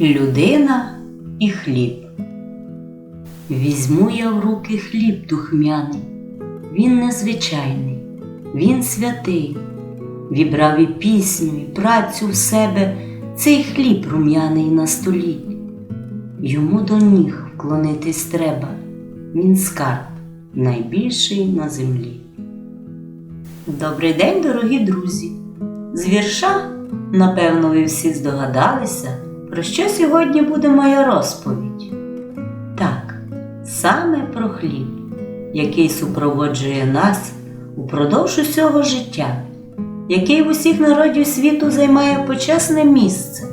Людина і хліб. Візьму я в руки хліб духмяний, він незвичайний, він святий, вібрав і пісню, і працю в себе цей хліб рум'яний на столі. Йому до ніг вклонитись треба, він скарб найбільший на землі. Добрий день, дорогі друзі! З вірша, напевно, ви всі здогадалися, про що сьогодні буде моя розповідь. Так, саме про хліб, який супроводжує нас упродовж усього життя, який в усіх народів світу займає почесне місце,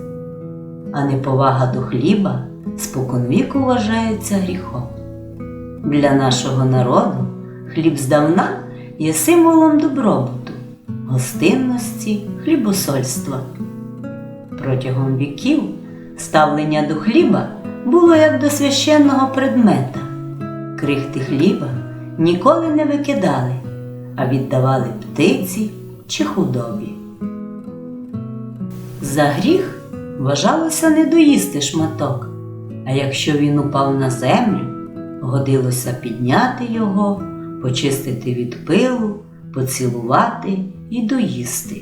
а неповага до хліба споконвіку вважається гріхом. Для нашого народу хліб здавна є символом добробуту, гостинності, хлібосольства. Протягом віків ставлення до хліба було як до священного предмета. Крихти хліба ніколи не викидали, а віддавали птиці чи худобі. За гріх вважалося не доїсти шматок, а якщо він упав на землю, годилося підняти його, почистити від пилу, поцілувати і доїсти.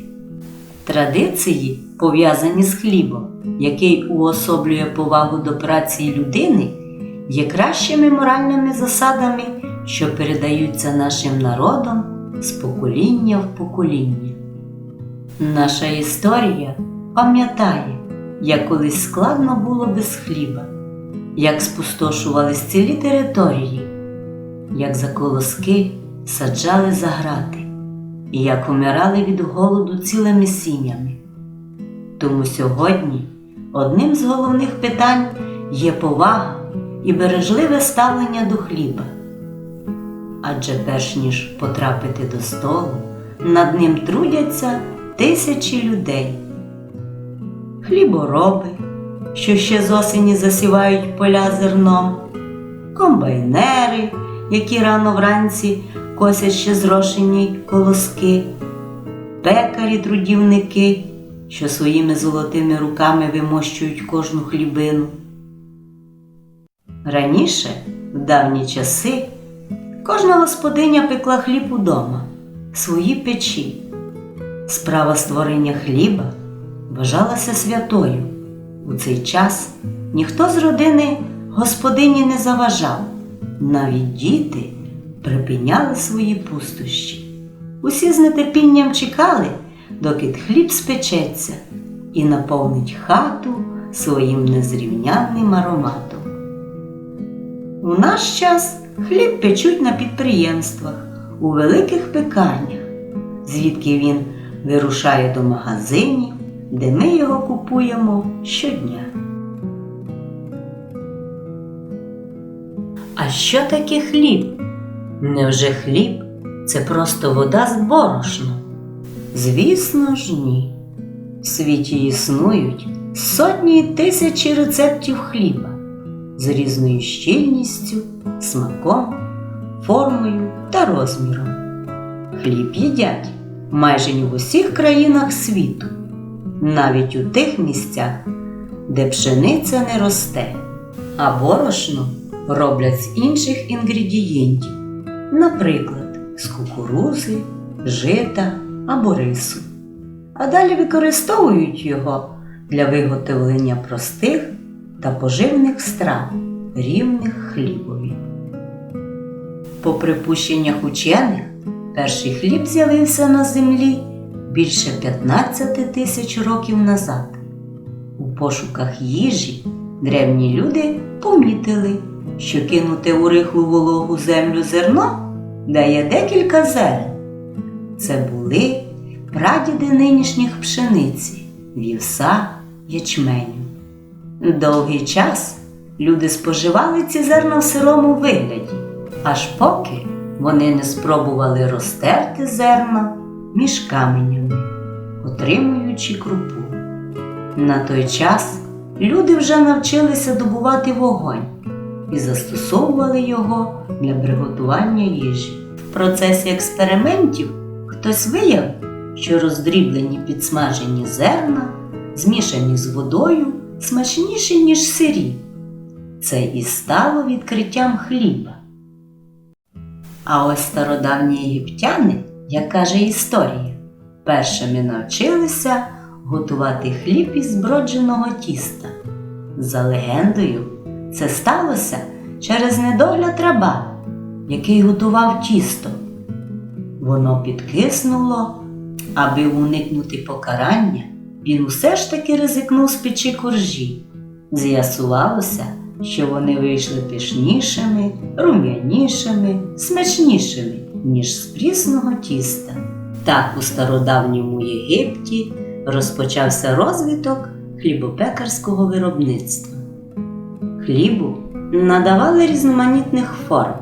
Традиції, пов'язані з хлібом, який уособлює повагу до праці людини, є кращими моральними засадами, що передаються нашим народам з покоління в покоління. Наша історія пам'ятає, як колись складно було без хліба, як спустошувались цілі території, як за колоски саджали за грати і як умирали від голоду цілими сім'ями. Тому сьогодні одним з головних питань є повага і бережливе ставлення до хліба. Адже перш ніж потрапити до столу, над ним трудяться тисячі людей. Хлібороби, що ще з осені засівають поля зерном, комбайнери, які рано вранці косять ще зрошені колоски, пекарі трудівники, що своїми золотими руками вимощують кожну хлібину. Раніше, в давні часи, кожна господиня пекла хліб удома, в своїй печі. Справа створення хліба вважалася святою. У цей час ніхто з родини господині не заважав, навіть діти припиняли свої пустощі. Усі з нетерпінням чекали, доки хліб спечеться і наповнить хату своїм незрівнянним ароматом. У наш час хліб печуть на підприємствах, у великих пекарнях, звідки він вирушає до магазинів, де ми його купуємо щодня. А що таке хліб? Невже хліб це просто вода з борошном? Звісно ж, ні. В світі існують сотні і тисячі рецептів хліба з різною щільністю, смаком, формою та розміром. Хліб їдять майже в усіх країнах світу, навіть у тих місцях, де пшениця не росте, а борошно роблять з інших інгредієнтів наприклад, з кукурузи, жита або рису, а далі використовують його для виготовлення простих та поживних страв, рівних хлібові. По припущеннях учених, перший хліб з'явився на землі більше 15 тисяч років назад. У пошуках їжі древні люди помітили, що кинути у рихлу вологу землю зерно дає декілька зерен. Це були прадіди нинішніх пшениці, вівса, ячменю. Довгий час люди споживали ці зерна в сирому вигляді, аж поки вони не спробували розтерти зерна між каменями, отримуючи крупу. На той час люди вже навчилися добувати вогонь і застосовували його для приготування їжі. В процесі експериментів хтось виявив, що роздріблені підсмажені зерна, змішані з водою, смачніші, ніж сирі. Це і стало відкриттям хліба. А ось стародавні єгиптяни, як каже історія, першими навчилися готувати хліб із збродженого тіста. За легендою, це сталося через недогляд раба, який готував тісто. Воно підкиснуло, аби уникнути покарання, він усе ж таки ризикнув з печі коржі. З'ясувалося, що вони вийшли пишнішими, рум'янішими, смачнішими, ніж з прісного тіста. Так у стародавньому Єгипті розпочався розвиток хлібопекарського виробництва. Хлібу надавали різноманітних форм,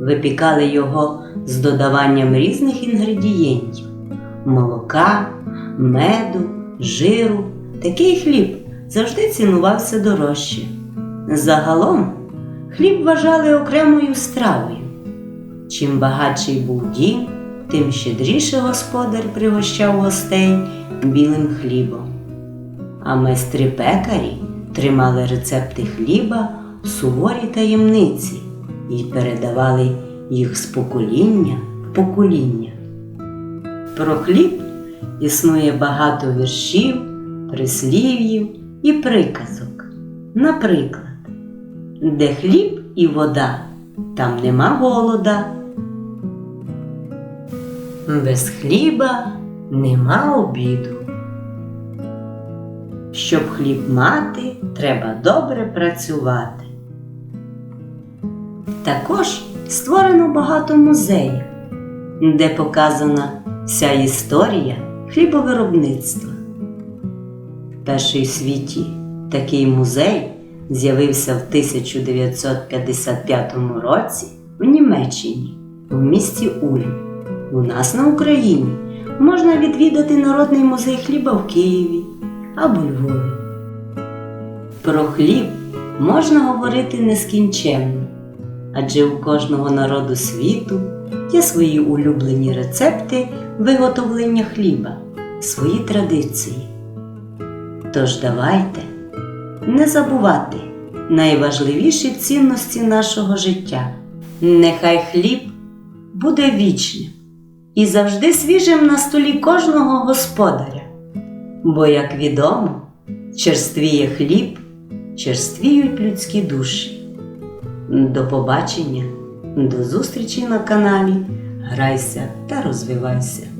випікали його з додаванням різних інгредієнтів молока, меду, жиру. Такий хліб завжди цінувався дорожче. Загалом хліб вважали окремою стравою. Чим багатший був дім, тим щедріше господар пригощав гостей білим хлібом. А майстри пекарі тримали рецепти хліба в суворій таємниці і передавали їх з покоління в покоління. Про хліб існує багато віршів, прислів'їв і приказок. Наприклад, де хліб і вода, там нема голода. Без хліба нема обіду. Щоб хліб мати, треба добре працювати. Також створено багато музеїв, де показана вся історія хлібовиробництва. Перший в світі такий музей з'явився в 1955 році в Німеччині, в місті Ульм. У нас на Україні можна відвідати Народний музей хліба в Києві або Львові. Про хліб можна говорити нескінченно, адже у кожного народу світу є свої улюблені рецепти виготовлення хліба, свої традиції. Тож давайте не забувати найважливіші цінності нашого життя. Нехай хліб буде вічним і завжди свіжим на столі кожного господаря. Бо, як відомо, черствіє хліб, черствіють людські душі. До побачення, до зустрічі на каналі. Грайся та розвивайся.